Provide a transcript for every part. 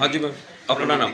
ਹਾਂਜੀ ਮੈਮ ਆਪਣਾ ਨਾਮ।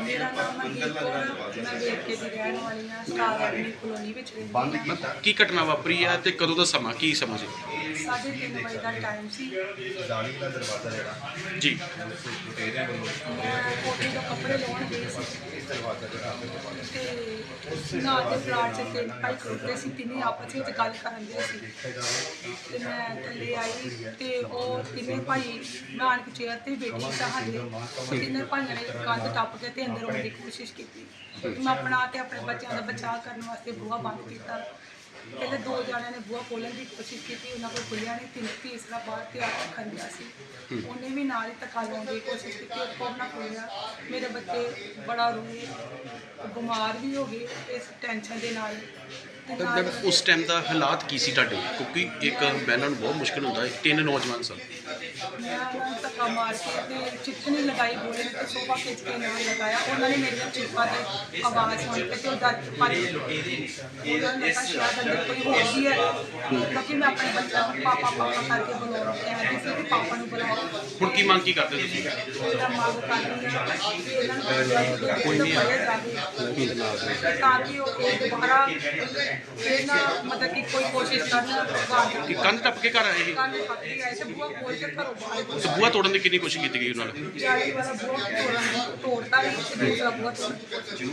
ਮੇਰਾ ਨਾਮ ਮਨਦੀਪ ਕੌਰ ਮੈਂ ਵੇਰਕੇ ਦੀ ਰਹਿਣ ਵਾਲੀ ਹਾਂ ਸਟਾਰ ਐਵਨਿਊ ਕਲੋਨੀ ਵਿੱਚ ਰਹਿੰਦੀ ਹਾਂ ਕੀ ਘਟਨਾ ਵਾਪਰੀ ਹੈ ਤੇ ਕਦੋਂ ਦਾ ਸਮਾਂ ਕੀ ਸਮਾਂ ਸੀ? ਸਾਢੇ ਤਿੰਨ ਵਜੇ ਦਾ ਟਾਈਮ ਸੀ। ਜੀ। ਮੈਂ ਕੋਠੇ ਤੋਂ ਕੱਪੜੇ ਲਾਉਣ ਗਈ ਸੀ ਤੇ ਨਾਲ ਦੇ ਪਲਾਟ 'ਚ ਤਿੰਨ ਭਾਈ ਖੜੋਤੇ ਸੀ ਤਿੰਨੇ ਆਪਸ ਵਿੱਚ ਗੱਲ ਕਰਨ ਦੇ ਸੀ। ਤੇ ਮੈਂ ਥੱਲੇ ਆਈ ਤੇ ਉਹ ਤਿੰਨੇ ਭਾਈ ਮੈਂ ਆਣ ਕੇ ਚੇਅਰ ਤੇ ਬੈਠੀ ਸਾਂ ਹਾਲੇ ਤਿੰਨੇ ਭਾਈਆਂ ਨੇ ਕੰਧ ਟੱਪ ਕੇ ਤੇ ਅੰਦਰ ਆਉਣ ਦੀ ਕੋਸ਼ਿਸ਼ ਕੀਤੀ। ਮੈਂ ਆਪਣਾ ਤੇ ਆਪਣੇ ਬੱਚਿਆਂ ਦਾ ਬਚਾਅ ਕਰਨ ਵਾਸਤੇ ਬੂਹਾ ਬੰਦ ਕੀਤਾ। ਪਹਿਲੇ ਦੋ ਜਣਿਆਂ ਨੇ ਬੂਹਾ ਖੋਲ੍ਹਣ ਦੀ ਕੋਸ਼ਿਸ਼ ਕੀਤੀ, ਉਹਨਾਂ ਕੋਲ ਖੁੱਲਿਆ ਨਹੀਂ, ਤਿੰਨ ਦਾ ਬਾਹਰ ਤੇ ਆ ਖੰਡਿਆ ਸੀ। ਉਹਨੇ ਵੀ ਨਾਲ ਹੀ ਧੱਕਾ ਲਾਉਣ ਦੀ ਕੋਸ਼ਿਸ਼ ਕੀਤੀ, ਉਹ ਕੋਲ ਨਾ ਖੋਲ੍ਹਿਆ। ਮੇਰੇ ਬੱਚੇ ਬੜਾ ਰੋਏ, ਬਿਮਾਰ ਵੀ ਹੋ ਗਏ, ਇਸ ਟੈਨਸ਼ਨ ਦੇ ਨਾਲ। ਮੈਮ ਉਸ ਟਾਈਮ ਦਾ ਹਾਲਾਤ ਕੀ ਸੀ ਤੁਹਾਡੇ? ਕਿਉਂਕਿ ਇੱਕ ਬਹਿਣਾ ਨੂੰ ਬਹੁਤ ਮੁਸ਼ਕਲ ਹੁੰਦਾ ਹੈ ਤਿੰਨ ਨੌਜਵਾਨ ਸਨ ਮੈਂ ਧੱਕਾ ਮਾਰ ਕੇ ਤੇ ਚਿੱਠਣੀ ਲਗਾਈ, ਬੋਲੇ ਤੇ ਸੋਫਾ ਖਿੱਚ ਕੇ ਨਾਲ ਲਗਾਇਆ। ਉਹਨਾਂ ਨੇ ਮੇਰੀਆਂ ਚੀਕਾਂ ਤੇ ਆਵਾਜ਼ ਸੁਣ ਕੇ ਤੇ ਉਹ ਡਰ ਕੇ ਉਹਨਾਂ ਨੇ ਕਿਹਾ, ਸ਼ਾਇਦ ਅੰਦਰ ਕੋਈ ਹੋਰ ਵੀ ਹੈ। ਕਿਉਂਕਿ ਮੈਂ ਆਪਣੇ ਬੱਚਿਆਂ ਨੂੰ ਪਾਪਾ ਪਾਪਾ ਕਰਕੇ ਬੁਲਾਉਣਾ ਕਹਿੰਦੀ ਪਾਪਾ ਨੂੰ ਬੁਲਾਓ ਹੁਣ ਕੀ ਮੰਗ ਕੀ ਕਰਦੇ ਤੁਸੀਂ? ਇਹਦਾ ਮੰਗ ਕਰਦੀ ਇਹਨਾਂ ਨੂੰ ਕੋਈ ਨਹੀਂ ਤਾਂ ਕਿ ਉਹ ਇਹ ਦੁਬਾਰਾ ਇਹ ਨਾ ਮਤਲਬ ਕਿ ਕੋਈ ਕੋਸ਼ਿਸ਼ ਕਰਨ ਬਾਹਰ ਕਿ ਕੰਧ ਟੱਪ ਕੇ ਘਰ ਆਏ ਸੀ? ਕੰਨ ਫੱਟੀ ਆਏ ਤੇ ਬੂਹਾ ਖੋਲ ਕੇ ਘਰੋਂ ਬਾਹਰ ਤੇ ਬੂਹਾ ਤੋੜਨ ਦੀ ਕਿੰਨੀ ਕੋਸ਼ਿਸ਼ ਕੀਤੀ ਗਈ ਉਹਨਾਂ ਨੇ? ਜਾਲੀ ਵਾਲਾ ਬੂਹਾ ਤੋੜਨ ਤੋੜਤਾ ਵੀ ਤੇ ਦੂਸਰਾ ਕੋਸ਼ਿਸ਼। ਕੀਤੀ।